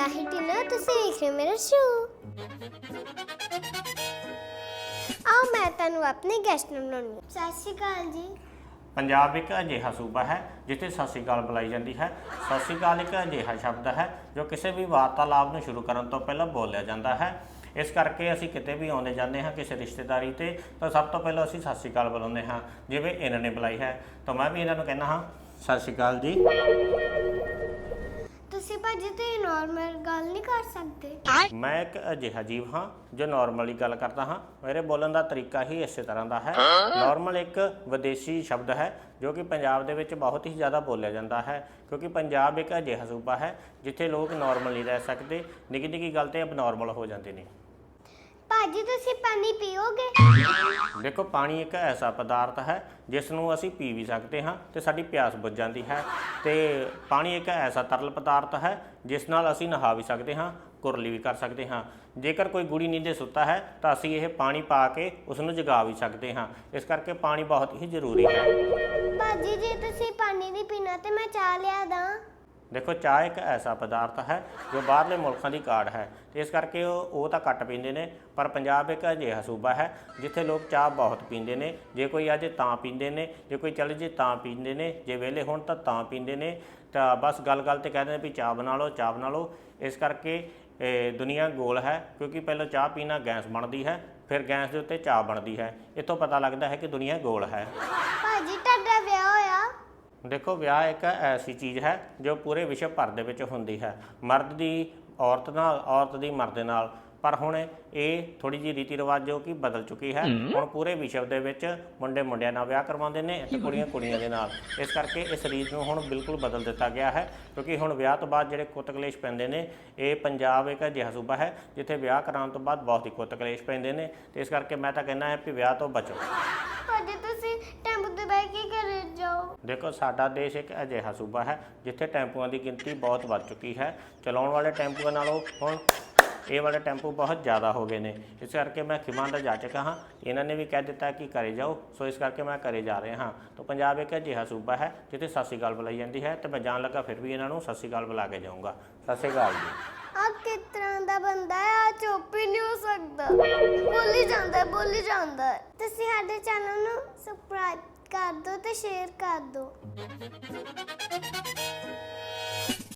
ਲਾਹੀ ਢਿੱਲੋਂ, ਤੁਸੀਂ ਦੇਖ ਰਹੇ ਹੋ ਮੇਰਾ ਸ਼ੋ। ਆਓ, ਮੈਂ ਤੁਹਾਨੂੰ ਆਪਣੇ ਗੈਸਟ ਨੂੰ ਬਣਾਉਣੀ ਹਾਂ। ਸਤਿ ਸ਼੍ਰੀ ਅਕਾਲ ਜੀ। ਪੰਜਾਬ ਇੱਕ ਅਜਿਹਾ ਸੂਬਾ ਹੈ, ਜਿੱਥੇ ਸਤਿ ਸ੍ਰੀ ਅਕਾਲ ਬੁਲਾਈ ਜਾਂਦੀ ਹੈ। ਸਤਿ ਸ੍ਰੀ ਅਕਾਲ ਇੱਕ ਅਜਿਹਾ ਸ਼ਬਦ ਹੈ, ਜੋ ਕਿਸੇ ਵੀ ਵਾਰਤਾਲਾਪ ਨੂੰ ਸ਼ੁਰੂ ਕਰਨ ਤੋਂ ਪਹਿਲਾਂ ਬੋਲਿਆ ਜਾਂਦਾ ਹੈ। ਇਸ ਕਰਕੇ ਅਸੀਂ ਕਿਤੇ ਵੀ ਆਉਂਦੇ ਜਾਂਦੇ ਹਾਂ ਕਿਸੇ ਰਿਸ਼ਤੇਦਾਰੀ ਤੇ, ਤਾਂ ਸਭ ਤੋਂ ਪਹਿਲਾਂ ਅਸੀਂ ਸਤਿ ਸ੍ਰੀ ਅਕਾਲ ਬੁਲਾਉਂਦੇ ਹਾਂ, ਜਿਵੇਂ ਇਹਨਾਂ ਨੇ ਬੁਲਾਈ ਹੈ। ਤਾਂ ਮੈਂ ਵੀ ਇਹਨਾਂ ਨੂੰ ਕਹਿੰਦਾ ਹਾਂ, ਸਤਿ ਸ੍ਰੀ ਅਕਾਲ ਜੀ। ਭਾਜੀ ਤੇ ਨਾਰਮਲ ਗੱਲ ਨਹੀਂ ਕਰ ਸਕਦੇ। ਮੈਂ ਇੱਕ ਅਜਿਹਾ ਜੀਵ ਹਾਂ, ਜੋ ਨਾਰਮਲੀ ਗੱਲ ਕਰਦਾ ਹਾਂ। ਮੇਰੇ ਬੋਲਣ ਦਾ ਤਰੀਕਾ ਹੀ ਇਸੇ ਤਰ੍ਹਾਂ ਦਾ ਹੈ। ਨਾਰਮਲ ਇੱਕ ਵਿਦੇਸ਼ੀ ਸ਼ਬਦ ਹੈ, ਜੋ ਕਿ ਪੰਜਾਬ ਦੇ ਵਿੱਚ ਬਹੁਤ ਹੀ ਜ਼ਿਆਦਾ ਬੋਲਿਆ ਜਾਂਦਾ ਹੈ, ਕਿਉਂਕਿ ਪੰਜਾਬ ਇੱਕ ਅਜਿਹਾ ਸੂਬਾ ਹੈ, ਜਿੱਥੇ ਲੋਕ ਨਾਰਮਲ ਨਹੀਂ ਰਹਿ ਸਕਦੇ ਨਿੱਕੀ ਨਿੱਕੀ ਗੱਲ ਤੇ ਅਬਨੋਰਮਲ ਹੋ ਜਾਂਦੇ ਨੇ। ਭਾਜੀ ਤੁਸੀਂ ਪਾਣੀ ਪੀਓਗੇ? ਦੇਖੋ ਪਾਣੀ ਇੱਕ ਐਸਾ ਪਦਾਰਥ ਹੈ ਜਿਸ ਨੂੰ ਅਸੀਂ ਪੀ ਵੀ ਸਕਦੇ ਹਾਂ ਤੇ ਸਾਡੀ ਪਿਆਸ ਬੁੱਝ ਜਾਂਦੀ ਹੈ। ਤੇ ਪਾਣੀ ਇੱਕ ਐਸਾ ਤਰਲ ਪਦਾਰਥ ਹੈ ਜਿਸ ਨਾਲ ਅਸੀਂ ਨਹਾ ਵੀ ਸਕਦੇ ਹਾਂ ਕੁਰਲੀ ਵੀ ਕਰ ਸਕਦੇ ਹਾਂ। ਜੇਕਰ ਕੋਈ ਗੁੜੀ ਨੀਂਦੇ ਸੁੱਤਾ ਹੈ ਤਾਂ ਅਸੀਂ ਇਹ ਪਾਣੀ ਪਾ ਕੇ ਉਸ ਨੂੰ ਜਗਾ ਵੀ ਸਕਦੇ ਹਾਂ। ਇਸ ਕਰਕੇ ਪਾਣੀ ਬਹੁਤ ਹੀ ਜ਼ਰੂਰੀ ਹੈ। ਭਾਜੀ ਜੇ ਤੁਸੀਂ ਪਾਣੀ ਨਹੀਂ ਪੀਣਾ ਤੇ ਮੈਂ ਚਾਹ ਲਿਆ ਦੇਖੋ ਚਾਹ ਇੱਕ ਐਸਾ ਪਦਾਰਥ ਹੈ ਜੋ ਬਾਹਰਲੇ ਮੁਲਕਾਂ ਦੀ ਕਾਢ ਹੈ ਤੇ ਇਸ ਕਰਕੇ ਉਹ ਉਹ ਤਾਂ ਘੱਟ ਪੀਂਦੇ ਨੇ, ਪਰ ਪੰਜਾਬ ਇੱਕ ਅਜਿਹਾ ਸੂਬਾ ਹੈ ਜਿੱਥੇ ਲੋਕ ਚਾਹ ਬਹੁਤ ਪੀਂਦੇ ਨੇ। ਜੇ ਕੋਈ ਅੱਜ ਤਾਂ ਪੀਂਦੇ ਨੇ, ਜੇ ਕੋਈ ਚੱਲ ਜੇ ਤਾਂ ਪੀਂਦੇ ਨੇ, ਜੇ ਵਿਹਲੇ ਹੋਣ ਤਾਂ ਤਾਂ ਪੀਂਦੇ ਨੇ, ਤਾਂ ਬਸ ਗੱਲ-ਗੱਲ ਤੇ ਕਹਿੰਦੇ ਨੇ ਵੀ ਚਾਹ ਬਣਾ ਲਓ, ਚਾਹ ਬਣਾ ਲਓ। ਇਸ ਕਰਕੇ ਦੁਨੀਆ ਗੋਲ ਹੈ ਕਿਉਂਕਿ ਪਹਿਲਾਂ ਚਾਹ ਪੀਣਾ ਗੈਸ ਬਣਦੀ ਹੈ, ਫਿਰ ਗੈਸ ਦੇ ਉੱਤੇ ਚਾਹ ਬਣਦੀ ਹੈ। ਇੱਥੋਂ ਪਤਾ ਲੱਗਦਾ ਹੈ ਕਿ ਦੁਨੀਆ ਗੋਲ ਹੈ। ਭਾਜੀ, ਤੁਹਾਡਾ ਵਿਆਹ ਹੋਇਆ ਦੇਖੋ ਵਿਆਹ ਇੱਕ ਐਸੀ ਚੀਜ਼ ਹੈ ਜੋ ਪੂਰੇ ਵਿਸ਼ਵ ਭਰ ਦੇ ਵਿੱਚ ਹੁੰਦੀ ਹੈ। ਮਰਦ ਦੀ ਔਰਤ ਨਾਲ ਔਰਤ ਦੀ ਮਰਦ ਦੇ ਨਾਲ। ਪਰ ਹੁਣ ਇਹ ਥੋੜੀ ਜਿਹੀ ਰੀਤੀ ਰਿਵਾਜ ਜੋ ਕਿ ਬਦਲ ਚੁੱਕੀ ਹੈ। ਹੁਣ ਪੂਰੇ ਵਿਸ਼ਵ ਦੇ ਵਿੱਚ ਮੁੰਡੇ ਮੁੰਡਿਆਂ ਨਾਲ ਵਿਆਹ ਕਰਵਾਉਂਦੇ ਨੇ ਤੇ ਕੁੜੀਆਂ ਕੁੜੀਆਂ ਦੇ ਨਾਲ। ਇਸ ਕਰਕੇ ਇਸ ਰੀਤ ਨੂੰ ਹੁਣ ਬਿਲਕੁਲ ਬਦਲ ਦਿੱਤਾ ਗਿਆ ਹੈ ਕਿਉਂਕਿ ਹੁਣ ਵਿਆਹ ਤੋਂ ਬਾਅਦ ਜਿਹੜੇ ਕੁੱਤ ਕਲੇਸ਼ ਪੈਂਦੇ ਨੇ ਇਹ ਪੰਜਾਬ ਇੱਕ ਅਜਿਹਾ ਸੂਬਾ ਹੈ ਜਿੱਥੇ ਵਿਆਹ ਕਰਾਉਣ ਤੋਂ ਬਾਅਦ ਬਹੁਤ ਹੀ ਕੁੱਤ ਕਲੇਸ਼ ਪੈਂਦੇ ਨੇ। ਤੇ ਇਸ ਕਰਕੇ ਮੈਂ ਤਾਂ ਕਹਿੰਦਾ ਹਾਂ ਕਿ ਵਿਆਹ ਤੋਂ ਬਚੋ। ਦੇਖੋ ਸਾਡਾ ਦੇਸ਼ ਇੱਕ ਅਜਿਹਾ ਸੂਬਾ ਹੈ ਜਿੱਥੇ ਟੈਂਪੂਆਂ ਦੀ ਗਿਣਤੀ ਬਹੁਤ ਵੱਧ ਚੁੱਕੀ ਹੈ। ਚਲਾਉਣ ਵਾਲੇ ਟੈਂਪੂਆਂ ਨਾਲੋਂ ਹੁਣ ਇਹ ਵਾਲੇ ਟੈਂਪੂ ਬਹੁਤ ਜ਼ਿਆਦਾ ਹੋ ਗਏ ਨੇ। ਇਸ ਕਰਕੇ ਮੈਂ ਖਿਮਾਂ ਦਾ ਜਾਚਕ ਹਾਂ। ਇਹਨਾਂ ਨੇ ਵੀ ਕਹਿ ਦਿੱਤਾ ਕਿ ਘਰੇ ਜਾਓ। ਸੋ ਇਸ ਕਰਕੇ ਮੈਂ ਘਰੇ ਜਾ ਰਿਹਾ ਹਾਂ। ਤਾਂ ਪੰਜਾਬ ਇੱਕ ਅਜਿਹਾ ਸੂਬਾ ਹੈ ਜਿੱਥੇ ਸਤਿ ਸ਼੍ਰੀ ਅਕਾਲ ਬੁਲਾਈ ਜਾਂਦੀ ਹੈ ਤੇ ਮੈਂ ਜਾਣ ਲੱਗਾ ਫਿਰ ਵੀ ਇਹਨਾਂ ਨੂੰ ਸਤਿ ਸ਼੍ਰੀ ਅਕਾਲ ਬੁਲਾ ਕੇ ਜਾਊਂਗਾ। ਸਤਿ ਸ਼੍ਰੀ ਅਕਾਲ ਜੀ। ਆ ਕਿਸ ਦਾ ਬੰਦਾ ਹੈ? ਆ ਚੁੱਪ ਹੀ ਨਹੀਂ ਹੋ ਸਕਦਾ। ਬੋਲੀ ਜਾਂਦਾ ਹੈ, ਬੋਲੀ ਜਾਂਦਾ ਹੈ। ਤੁਸੀਂ ਸਾਡੇ ਚੈਨਲ ਨੂੰ ਸਬਸਕ੍ਰਾਈਬ ਕਰ ਦਿਓ ਤੇ ਸ਼ੇਅਰ ਕਰ ਦਿਓ